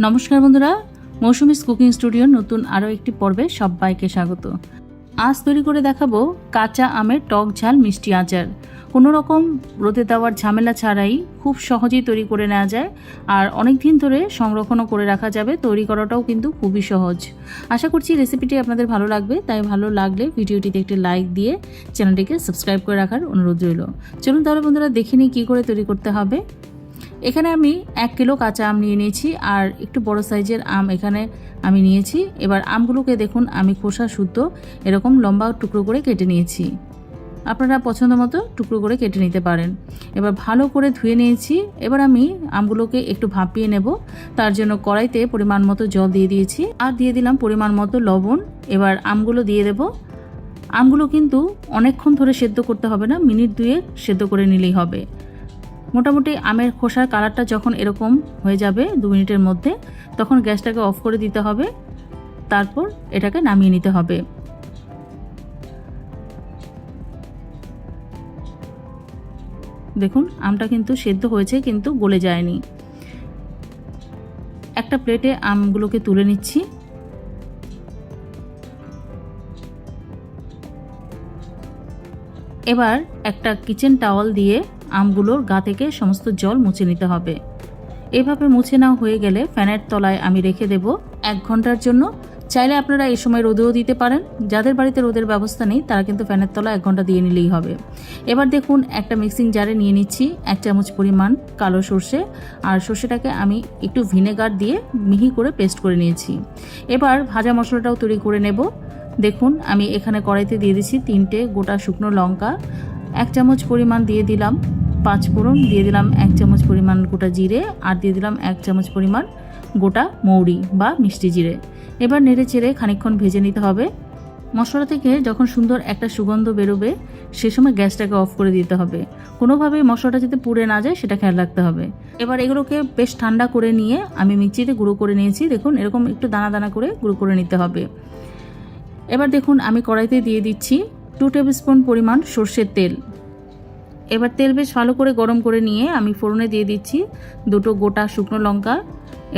নমস্কার বন্ধুরা, মৌসুমিস কুকিং স্টুডিওর নতুন আরও একটি পর্বে সবাইকে স্বাগত। আজ তৈরি করে দেখাবো কাঁচা আমের টক ঝাল মিষ্টি আচার। কোনো রকম রোদে দেওয়ার ঝামেলা ছাড়াই খুব সহজেই তৈরি করে নেওয়া যায় আর অনেক দিন ধরে সংরক্ষণও করে রাখা যাবে, তৈরি করাটাও কিন্তু খুবই সহজ। আশা করছি রেসিপিটি আপনাদের ভালো লাগবে, তাই ভালো লাগলে ভিডিওটিতে একটি লাইক দিয়ে চ্যানেলটিকে সাবস্ক্রাইব করে রাখার অনুরোধ রইল। চলুন তাহলে বন্ধুরা, দেখে নিই কী করে তৈরি করতে হবে। এখানে আমি এক কিলো কাঁচা আম নিয়ে নিয়েছি আর একটু বড় সাইজের আম এখানে আমি নিয়েছি। এবার আমগুলোকে দেখুন, আমি খোসা শুদ্ধ এরকম লম্বা টুকরো করে কেটে নিয়েছি। আপনারা পছন্দ মতো টুকরো করে কেটে নিতে পারেন। এবার ভালো করে ধুয়ে নিয়েছি। এবার আমি আমগুলোকে একটু ভাপিয়ে নেব। তার জন্য কড়াইতে পরিমাণ মতো জল দিয়ে দিয়েছি। আর দিয়ে দিলাম পরিমাণ মতো লবণ। এবার আমগুলো দিয়ে দেব। আমগুলো কিন্তু অনেকক্ষণ ধরে সেদ্ধ করতে হবে না, মিনিট দুয়েক সেদ্ধ করে নিলেই হবে। মোটামুটি আমের খোসার কালারটা যখন এরকম হয়ে যাবে দু মিনিটের মধ্যে, তখন গ্যাসটাকে অফ করে দিতে হবে। তারপর এটাকে নামিয়ে নিতে হবে। দেখুন, আমটা কিন্তু সেদ্ধ হয়েছে, কিন্তু গলে যায়নি। একটা প্লেটে আমগুলোকে তুলে নিচ্ছি। এবার একটা কিচেন টাওয়াল দিয়ে আমগুলোর গা থেকে সমস্ত জল মুছে নিতে হবে। এভাবে মুছে নেওয়া হয়ে গেলে ফ্যানের তলায় আমি রেখে দেব এক ঘণ্টার জন্য। চাইলে আপনারা এই সময় রোদেও দিতে পারেন। যাদের বাড়িতে রোদের ব্যবস্থা নেই, তারা কিন্তু ফ্যানের তলা এক ঘণ্টা দিয়ে নিলেই হবে। এবার দেখুন, একটা মিক্সিং জারে নিয়ে নিচ্ছি এক চামচ পরিমাণ কালো সর্ষে। আর সর্ষেটাকে আমি একটু ভিনেগার দিয়ে মিহি করে পেস্ট করে নিয়েছি। এবার ভাজা মশলাটাও তৈরি করে নেব। দেখুন, আমি এখানে কড়াইতে দিয়ে দিচ্ছি তিনটে গোটা শুকনো লঙ্কা। এক চামচ পরিমাণ দিয়ে দিলাম পাঁচ ফোড়ন, দিয়ে দিলাম এক চামচ পরিমাণ গোটা জিরে আর দিয়ে দিলাম এক চামচ পরিমাণ গোটা মৌরি বা মিষ্টি জিরে। এবার নেড়ে চেড়ে খানিকক্ষণ ভেজে নিতে হবে। মশলা থেকে যখন সুন্দর একটা সুগন্ধ বেরোবে, সে সময় গ্যাসটাকে অফ করে দিতে হবে। কোনোভাবেই মশলাটা যাতে পুড়ে না যায়, সেটা খেয়াল রাখতে হবে। এবার এগুলোকে বেশ ঠান্ডা করে নিয়ে আমি মিক্সিতে গুঁড়ো করে নিয়েছি। দেখুন, এরকম একটু দানা দানা করে গুঁড়ো করে নিতে হবে। এবার দেখুন, আমি কড়াইতে দিয়ে দিচ্ছি টু টেবিল স্পুন পরিমাণ সর্ষের তেল। এবার তেল বেশ ভালো করে গরম করে নিয়ে আমি ফোড়নে দিয়ে দিচ্ছি দুটো গোটা শুকনো লঙ্কা।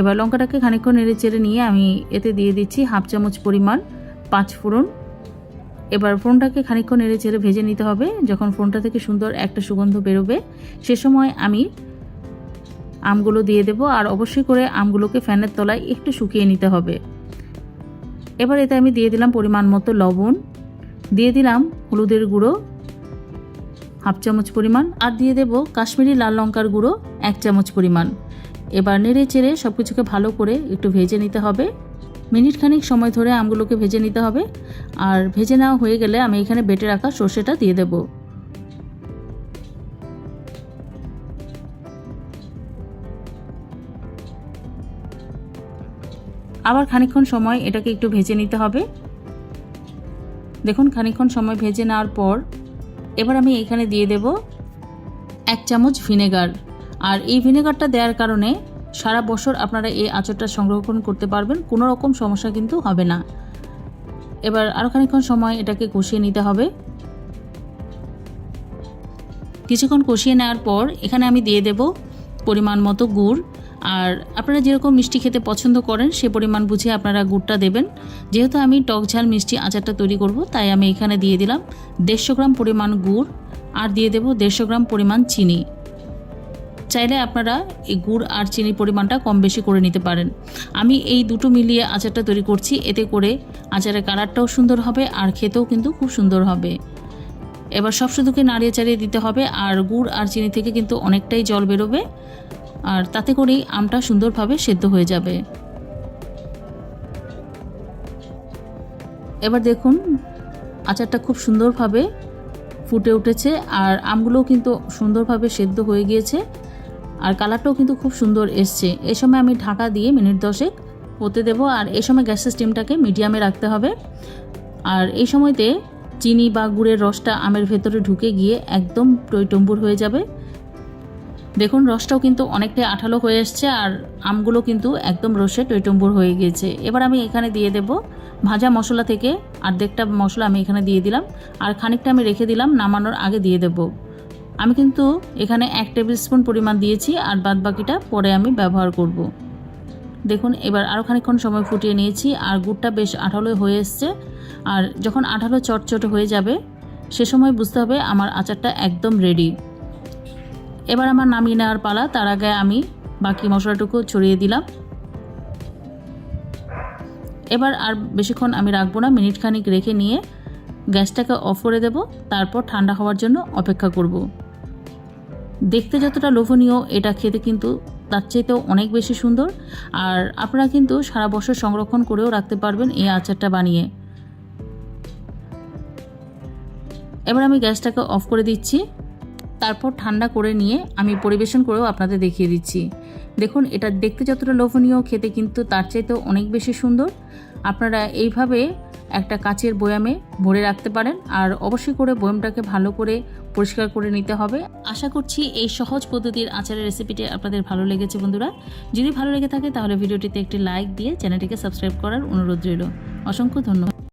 এবার লঙ্কাটাকে খানিকক্ষণ নেড়ে চেড়ে নিয়ে আমি এতে দিয়ে দিচ্ছি হাফ চামচ পরিমাণ পাঁচ ফোড়ন। এবার ফোড়নটাকে খানিকক্ষণ নেড়ে চেড়ে ভেজে নিতে হবে। যখন ফোড়নটা থেকে সুন্দর একটা সুগন্ধ বেরোবে, সে সময় আমি আমগুলো দিয়ে দেব আর অবশ্যই করে আমগুলোকে ফ্যানের তলায় একটু শুকিয়ে নিতে হবে। এবার এতে আমি দিয়ে দিলাম পরিমাণ মতো লবণ। দিয়ে দিলাম হলুদের গুঁড়ো। হাফ চামচ পরিমাণ, আর দিয়ে দেব কাশ্মীরি লাল লঙ্কার গুঁড়ো, এক চামচ পরিমাণ। এবার নেড়ে চেড়ে সব কিছুকে ভালো করে একটু ভেজে নিতে হবে। মিনিট খানিক সময় ধরে আমগুলোকে ভেজে নিতে হবে। আর ভেজে নেওয়া হয়ে গেলে আমি এখানে বেটে রাখা সর্ষেটা দিয়ে দেব। আবার খানিকক্ষণ সময় এটাকে একটু ভেজে নিতে হবে। দেখুন, খানিকক্ষণ সময় ভেজে নেওয়ার পর এবার আমি এখানে দিয়ে দেব এক চামচ ভিনেগার। আর এই ভিনেগারটা দেওয়ার কারণে সারা বছর আপনারা এই আচারটা সংরক্ষণ করতে পারবেন, কোনো রকম সমস্যা কিন্তু হবে না। এবার আরও খানিকক্ষণ সময় এটাকে কষিয়ে নিতে হবে। কিছুক্ষণ কষিয়ে নেওয়ার পর এখানে আমি দিয়ে দেব পরিমাণ মতো গুড়। আর আপনারা যেরকম মিষ্টি খেতে পছন্দ করেন, সে পরিমাণ বুঝে আপনারা গুড়টা দেবেন। যেহেতু আমি টক ঝাল মিষ্টি আচারটা তৈরি করব, তাই আমি এখানে দিয়ে দিলাম দেড়শো গ্রাম পরিমাণ গুড় আর দিয়ে দেব দেড়শো গ্রাম পরিমাণ চিনি। চাইলে আপনারা এই গুড় আর চিনির পরিমাণটা কম বেশি করে নিতে পারেন। আমি এই দুটো মিলিয়ে আচারটা তৈরি করছি, এতে করে আচারের কালারটাও সুন্দর হবে আর খেতেও কিন্তু খুব সুন্দর হবে। এবার সব শুধুকে নাড়িয়ে চাড়িয়ে দিতে হবে আর গুড় আর চিনি থেকে কিন্তু অনেকটাই জল বেরোবে। আর তাতে করেই আমটা সুন্দরভাবে সেদ্ধ হয়ে যাবে। এবার দেখুন, আচারটা খুব সুন্দরভাবে ফুটে উঠেছে আর আমগুলোও কিন্তু সুন্দরভাবে সেদ্ধ হয়ে গিয়েছে আর কালারটাও কিন্তু খুব সুন্দর এসছে। এই সময় আমি ঢাকা দিয়ে মিনিট দশেক হতে দেব আর এই সময় গ্যাসের স্টিমটাকে মিডিয়ামে রাখতে হবে। আর এই সময়তে চিনি বা গুড়ের রসটা আমের ভেতরে ঢুকে গিয়ে একদম টইটম্বুর হয়ে যাবে। দেখুন, রসটাও কিন্তু অনেকটাই আঠালো হয়ে এসছে আর আমগুলো কিন্তু একদম রসে টইটম্বুর হয়ে গিয়েছে। এবার আমি এখানে দিয়ে দেব ভাজা মশলা থেকে অর্ধেকটা মশলা আমি এখানে দিয়ে দিলাম আর খানিকটা আমি রেখে দিলাম, নামানোর আগে দিয়ে দেব। আমি কিন্তু এখানে এক টেবিল স্পুন পরিমাণ দিয়েছি আর বাদ বাকিটা পরে আমি ব্যবহার করব। দেখুন, এবার আরও খানিকক্ষণ সময় ফুটিয়ে নিয়েছি আর গুড়টা বেশ আঠালো হয়ে এসছে আর যখন আঠালো চটচট হয়ে যাবে, সে সময় বুঝতে হবে আমার আচারটা একদম রেডি এবার আমার নামিয়ে নেওয়ার পালা। তার আগে আমি বাকি মশলাটুকু ছড়িয়ে দিলাম। এবার আর বেশিক্ষণ আমি রাখব না। মিনিট খানিক রেখে নিয়ে গ্যাসটাকে অফ করে দেব। তারপর ঠান্ডা হওয়ার জন্য অপেক্ষা করব। দেখতে যতটা লোভনীয়, এটা খেতে কিন্তু তার চাইতেও অনেক বেশি সুন্দর। আর আপনারা কিন্তু সারা বছর সংরক্ষণ করেও রাখতে পারবেন এই আচারটা বানিয়ে। এবার আমি গ্যাসটাকে অফ করে দিচ্ছি। তারপর ঠান্ডা করে নিয়ে আমি পরিবেশন করেও আপনাদের দেখিয়ে দিচ্ছি। দেখুন, এটা দেখতে যতটা লোভনীয়, খেতে কিন্তু তার চাইতেও অনেক বেশি সুন্দর। আপনারা এইভাবে একটা কাচের বয়ামে ভরে রাখতে পারেন আর অবশ্যই করে বয়ামটাকে ভালো করে পরিষ্কার করে নিতে হবে। আশা করছি এই সহজ পদ্ধতির আচারের রেসিপিটি আপনাদের ভালো লেগেছে বন্ধুরা। যদি ভালো লেগে থাকে তাহলে ভিডিওটিতে একটি লাইক দিয়ে চ্যানেলটিকে সাবস্ক্রাইব করার অনুরোধ রইল। অসংখ্য ধন্যবাদ।